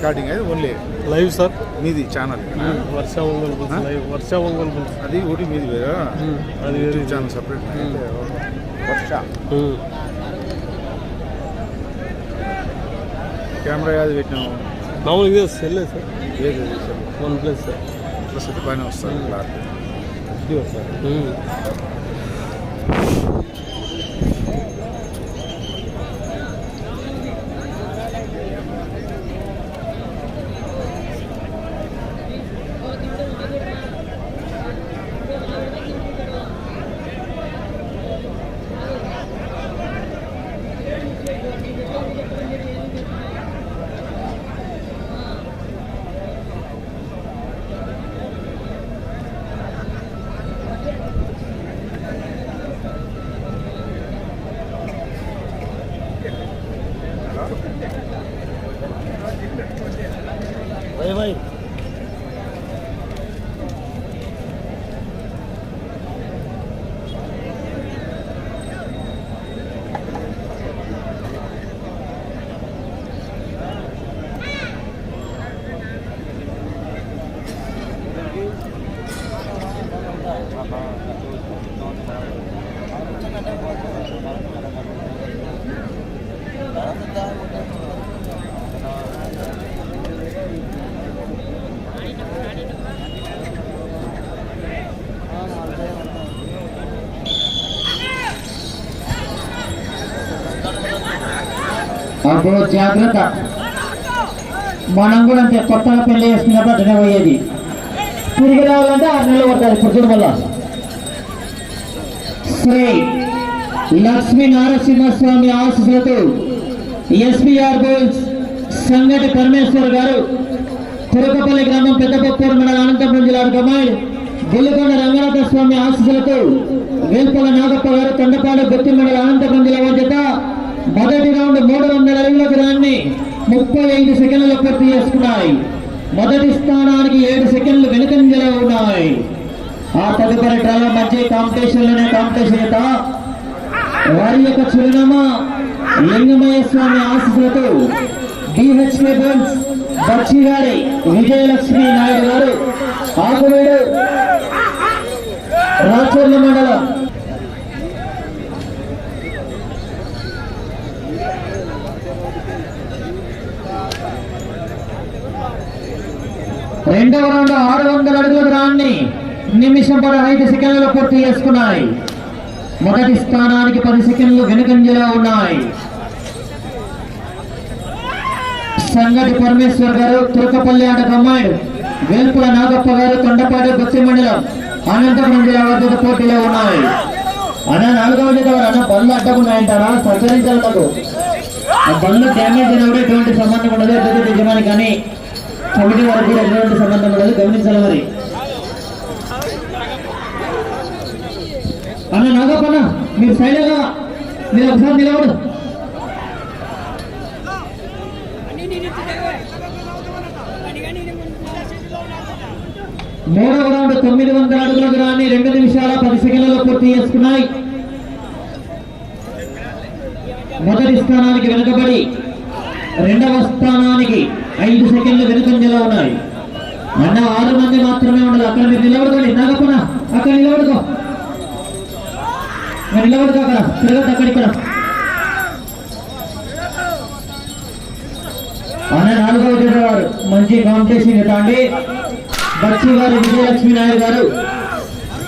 Recording అది only live sir మీది channel Varsha Ongole? Live Varsha Ongole అది ఒకటి మీది వేరా? అది వేరే YouTube channel separate Varsha. Camera అది పెట్టినాము మామూలుగా ఇదే సెల్లే సార్ ఏది? వన్ ప్లస్ సార్ ప్లస్ అయితే పైన ఇదిగో సార్ అప్పుడు జాగ్రత్త. మనం కూడా అంతే కొత్తగా పెళ్ళి చేసుకున్నప్పుడు అట్లనే పోయేది. తిరిగి రావాలంటే ఆరు నెలలు పడుతుంది పుట్టుడు వల్ల శ్రీ లక్ష్మీ నారసింహస్వామి ఆశీస్సులతో ఎస్బీఆర్ గోల్స్ సంగటి పరమేశ్వర్ గారు తిరుపపల్లి గ్రామం పెద్దపత్తూరు మండల అనంతపురం జిల్లా కమాండ్ గిల్లుకొండ రంగనాథ స్వామి ఆశీస్సులతో వేల్పల నాగప్ప గారు తొండపాడు గుత్తి మండల అనంతపురం జిల్లా వారి మొదటి రౌండ్ మూడు వందల అడుగుల దూరాన్ని ముప్పై ఐదు సెకండ్లు పూర్తి చేసుకున్నాయి. మొదటి స్థానానికి ఏడు సెకండ్లు వెనుకంజలో ఉన్నాయి. ఆ తదుపరి డ్రాల మధ్య కాంపిటీషన్లోనే కాంపిటీషన్ వారి యొక్క చిరునామా లింగమయ్య స్వామి ఆశీస్సులతో డిహెచ్కే బోన్స్ బచ్చిగారి విజయలక్ష్మి నాయుడు గారు ఆకువేడు రాచర్ల మండలం రెండవ రౌండ్ ఆరు వందల అడుగుల దూరాన్ని నిమిషం పదహైదు సెకండ్లలో పూర్తి చేసుకున్నాయి. మొదటి స్థానానికి పది సెకండ్లు వెనుకంజలో ఉన్నాయి. సంగటి పరమేశ్వర్ గారు తురకపల్లి ఆట కమ్మాయిడు వేల్పుల నాగప్ప గారు తొండపాడు గొత్తి మండలం అనంతపురం జిల్లా వద్ద పోటీలో ఉన్నాయి. అన్న నాలుగవ జత అన్న బండ్లు అడ్డకున్నాయంటారా సహకరించాలకు ఆ బండ్లు డ్యామేజ్ అయినప్పుడు ఎటువంటి సంబంధం ఉండదు ఎటువంటి కానీ కమిటీ వారికి ఎటువంటి సంబంధం ఉండదు గమనించాలి మరి. అన్న నాగప్పన్న మీరు సైడ్గా మీరు ఒకసారి నిలవడు మూడవ రౌండ్ తొమ్మిది వందల అడుగుల గ్రాన్ని రెండు నిమిషాల పది సెకండ్లలో పూర్తి చేసుకున్నాయి. మొదటి స్థానానికి వెనుకబడి రెండవ స్థానానికి ఐదు సెకండ్లు వెనుకంజలో ఉన్నాయి. అన్న ఆరు మంది మాత్రమే ఉండాలి. అక్కడ మీరు నిలబడుకోండి. నాగప్పన అక్కడ నిలబడుకో. నిలబడుకో అక్కడ. తిరగదు అక్కడ ఇక్కడ. అన్న నాలుగో జత వారు మంచి కాంపిటీషన్ తాండి బచ్చి గారు విజయలక్ష్మి నాయుడు గారు.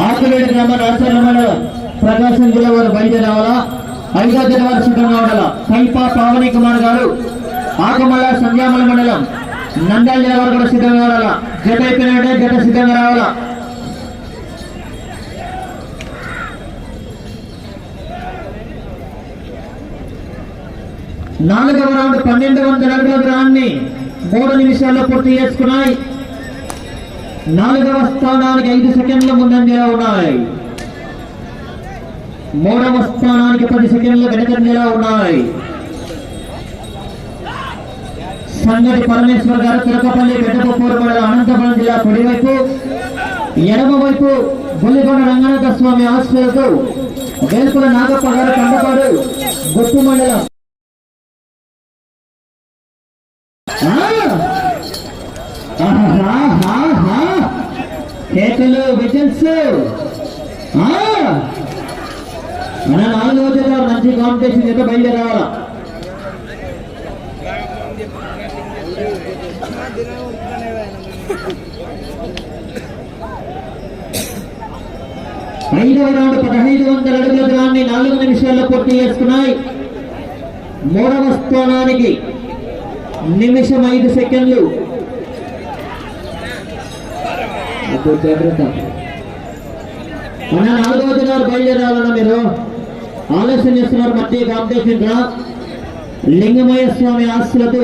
ఆకులేడు గ్రామ రాష్ట్ర ప్రకాశం జిల్లా వారు బయలుదేరి రావాలా? ఐదో జత సిద్ధంగా ఉండాలా? కైపా పావని కుమార్ గారు. ఆకుమల్ల సంధ్యామల మండలం నంద్యాల జిల్లా వారు కూడా సిద్ధంగా రావాలా జత అయిపోయినట్టే జత సిద్ధంగా రావాలా? నాలుగవ రౌండ్ పన్నెండు వందల అడుగుల దూరాన్ని మూడు నిమిషాల్లో పూర్తి చేసుకున్నాయి. నాలుగవ స్థానానికి ఐదు సెకండ్ల ముందంజలో ఉన్నాయి. మూడవ స్థానానికి పది సెకండ్లు వెనకంజలో ఉన్నాయి. సంగటి పరమేశ్వర్ గారు తిరుపపల్లి పెద్దపూర్ మండలం అనంతపురం జిల్లా కుడివైపు ఎడమ వైపు బుల్లికొండ రంగనాథ స్వామి ఆశ్రయతో వేల్పుల నాగప్ప గారు కండపాడు గుట్టు మండలం. ఆ! కేకలు విజిల్స్ మన నాలుగో జత మంచి కాంపిటీషన్ యొక్క బయలుదేరావాలా? ఐదవ రౌండ్ పదహైదు వందల అడుగుల దూరాన్ని నాలుగు నిమిషాల్లో పూర్తి చేసుకున్నాయి. మూడవ స్థానానికి నిమిషం ఐదు సెకండ్లు. జాగ్రత్త. మన నాలుగవ దినాలు బయలుదేరాలన్నా మీరు ఆలస్యం చేస్తున్నారు మట్టి కాంపిటీషన్ కూడా లింగమయ్య స్వామి ఆస్తులతో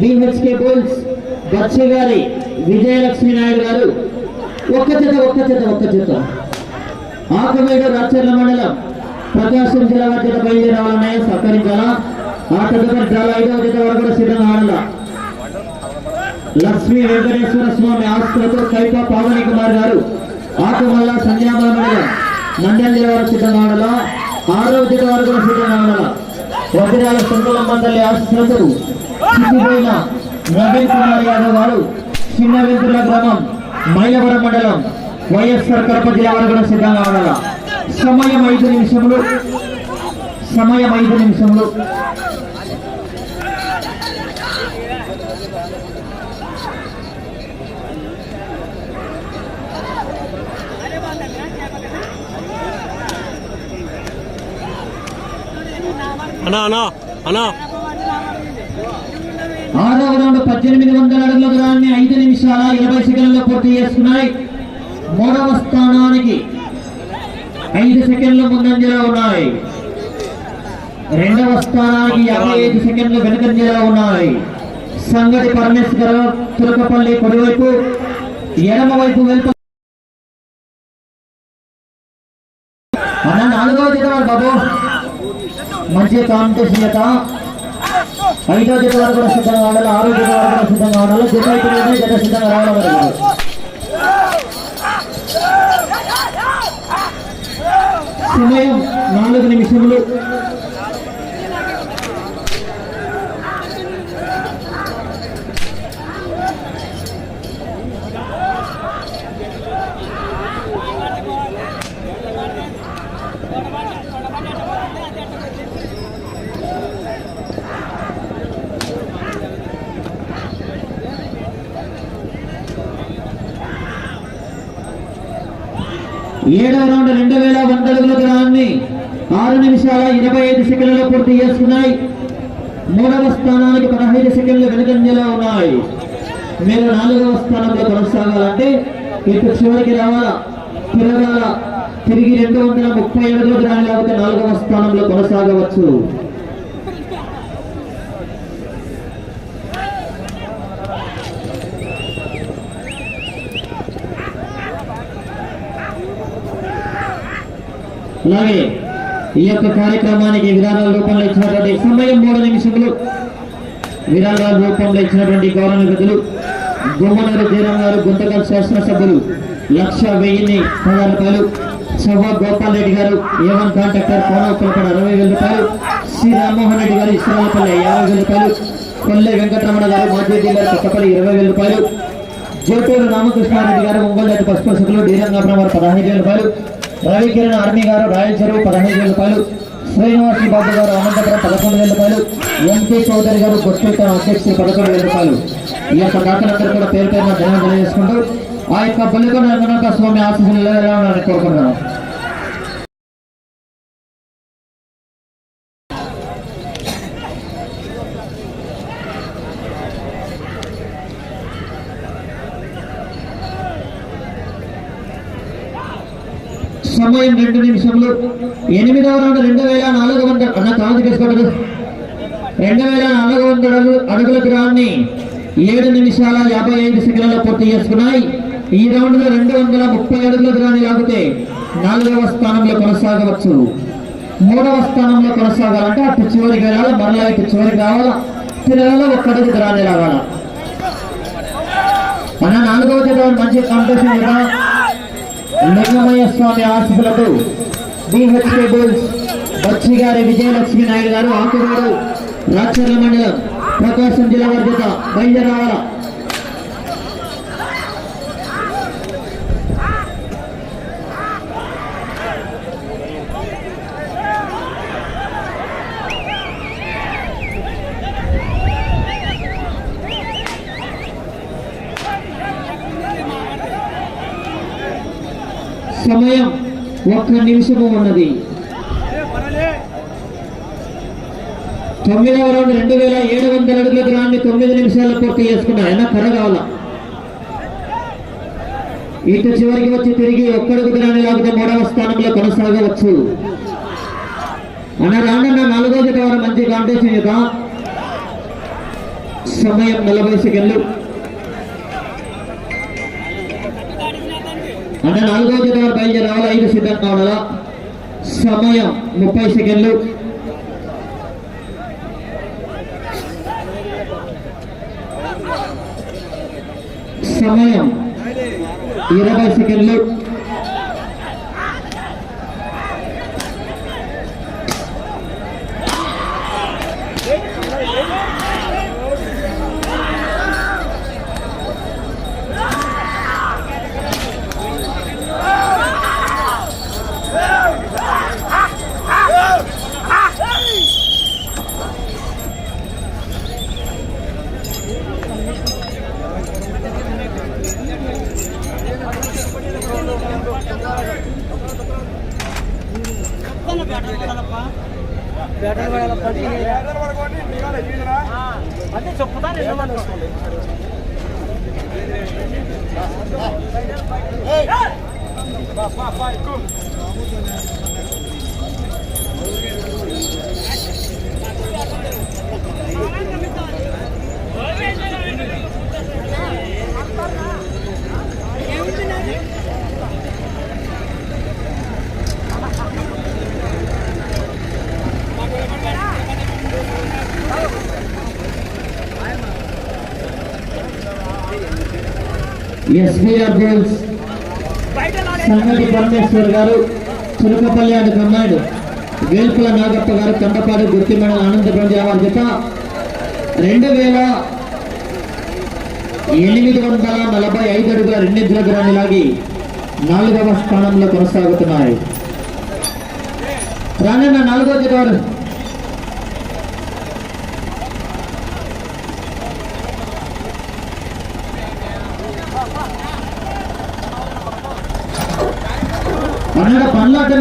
బిహెచ్కే బోల్స్ బచ్చి గారి విజయలక్ష్మి నాయుడు గారు ఒక్క చేత ఒక్క చేత ఒక్క చేత ఆకమేడు రాచర్ల మండలం ప్రకాశం జిల్లా జత బయలుదేరాలన్నాయి సహకరించాలా? ఆ తదుపరి డ్రాల ఐదవ జత వరకు కూడా సిద్ధంగా ఆడాల? లక్ష్మీ వెంకటేశ్వర స్వామి ఆస్తులతో కైప పావని కుమార్ గారు ఆకమల్ల సంధ్యామల మండలం నంద్యాల జిల్లా వరకు సిద్ధంగా ఆడాల? ఆరవ జత వరకు కూడా సిద్ధంగా ఆడాల? వజ్రాల సంకులం మండలి ఆస్తులతో చిక్కిపోయిన నవీన్ కుమార్ యాదవ్ గారు చిన్న వెంతుల గ్రామం మైలవరం మండలం వైఎస్ఆర్ కడప జిల్లా వారు కూడా సిద్ధంగా ఆడాల సమయం ఐదు నిమిషములు. సమయం ఐదు నిమిషములు. అన్నా ఆరవ రౌండ్ పద్దెనిమిది వందల అడుగుల దూరాన్ని ఐదు నిమిషాల ఇరవై సెకండ్లు పూర్తి చేసుకున్నాయి మూడవ స్థానానికి ఐదు సెకండ్లు ముందంజలో ఉన్నాయి. రెండవ స్థానానికి యాభై ఐదు సెకండ్లు వెనుకంజలో ఉన్నాయి. సంగతి పరమేశ్వర తురకపల్లి కుడివైపు ఎడమ వైపు వెళ్తూ అన్న నాలుగవ జత వారు బాబు మంచి కాంపిటీషన్ జత ఐదో జత వరకు కూడా సిద్ధంగా ఉండాలి ఆరో జత వరకు కూడా సిద్ధంగా ఉండాలి జత అయిపోయింది జత సిద్ధంగా రావడం మరి సమయం నాలుగు నిమిషములు ఏడవ రౌండ్ రెండు వేల వంద అడుగుల దూరాన్ని ఆరు నిమిషాల ఇరవై ఐదు సెకండ్లలో పూర్తి చేసుకున్నాయి మూడవ స్థానానికి పదహైదు సెకండ్లు వెనుకంజలో ఉన్నాయి. మీరు నాలుగవ స్థానంలో కొనసాగాలంటే ఇటు చివరికి రావాలా? తిరగాల? తిరిగి రెండు వందల ముప్పై ఏడు దూరాన్ని లేకపోతే నాలుగవ స్థానంలో కొనసాగవచ్చు. అలాగే ఈ యొక్క కార్యక్రమానికి విరాళాల రూపంలో ఇచ్చినటువంటి సమయం మూడు నిమిషములు. విరాళాల రూపంలో ఇచ్చినటువంటి గౌరవ పెద్దలు గుమ్మనూరు జీరం గారు గుంతకల్ శాసనసభ్యులు లక్ష వెయ్యిన్ని పదహారు రూపాయలు సభ గోపాల్ రెడ్డి గారు ఏవన్ కాంట్రాక్టర్ కోనవపల్లిపడ అరవై వేల రూపాయలు శ్రీ రామ్మోహన్ రెడ్డి గారు ఇస్రాలపల్లి యాభై వేల రూపాయలు కొల్లె వెంకటరమణ గారు మాజీ గారు కొత్తపల్లి ఇరవై వేల రూపాయలు జోటూరు రామకృష్ణారెడ్డి గారు ఒంగోలు పసుపు పశుపోషకులు డీరంగాపురం వారు పదహైదు వేల రూపాయలు రవికిరణ్ ఆర్మీ గారు రాయల చెరువు పదహైదు వేల రూపాయలు శ్రీనివాసి బాబు గారు అనంతపురం పదకొండు వేల రూపాయలు ఎంపీ చౌదరి గారు గుర్తుత అధ్యక్షులు పదకొండు వేల రూపాయలు. ఈ యొక్క దాతలందరూ కూడా పేరు పేరున ధన్యవాదాలు తెలియజేసుకుంటూ ఆ యొక్క బలికొండ రంగనాథ స్వామి ఆశీస్సులు ఎలా కోరుకుంటున్నాను సమయం రెండు నిమిషములు ఎనిమిదవ రౌండ్ రెండు వేల నాలుగు వందల అన్న కాదు తీసుకోవద్దు రెండు వేల నాలుగు వందల అడుగు- అడుగుల దూరాన్ని ఏడు నిమిషాల యాభై ఐదు సెకండ్లలో పూర్తి చేసుకున్నాయి. ఈ రౌండ్లో రెండు వందల ముప్పై అడుగుల దూరాన్ని లాగితే నాలుగవ స్థానంలో కొనసాగవచ్చు. మూడవ స్థానంలో కొనసాగాలంటే అటు చివరికి వెళ్ళాలి మరలా ఇటు చివరికి రావాలా? పిల్లలలో ఒక్క అడుగు దూరాన్ని రావాలా మన నాలుగవ మంచి కాంపిటీషన్ కదా. లింగమయ్య స్వామి ఆశీస్సులతో డిహెచ్కే బోల్స్ బచ్చి గారి విజయలక్ష్మి నాయుడు గారు ఆకుమారు రాచర్ల మండలం ప్రకాశం జిల్లా వారి జత బయలుదేరావాల సమయం ఒక్క నిమిషము ఉన్నది. తొమ్మిదవ రౌండ్ రెండు వేల ఏడు వందల అడుగుల గ్రాన్ని తొమ్మిది నిమిషాల పూర్తి చేసుకున్నారు అయినా కర్ర కావాలా. ఇటు చివరికి వచ్చి తిరిగి ఒక్కడుగు గ్రాన్ని లాగితే మూడవ స్థానంలో కొనసాగవచ్చు. అన్న రానున్న నాలుగో జత వారు మంచి కాంపిటీషన్ యొక్క సమయం నలభై సెకండ్లు. అంటే నాలుగో జత వారు బయలుదేరి రావాలి. ఐదు సిద్ధంగా ఉండాలా? సమయం ముప్పై సెకండ్లు. సమయం ఇరవై సెకండ్లు. అంటే చెప్పుతా నిన్న మనం ఎస్బీఆర్ గోల్స్ సంగతి పరమేశ్వర్ గారు చిలుకపల్లి అండ్ కమ్మాడు వేల్పుల నాగప్ప గారు కండపాడు గుర్తి మండల అనంతపురం జత. రెండు వేల ఎనిమిది వందల నలభై ఐదు అడుగుల రెండు దూరాన్ని లాగి నాలుగవ స్థానంలో కొనసాగుతున్నారు రానున్న నాలుగో జత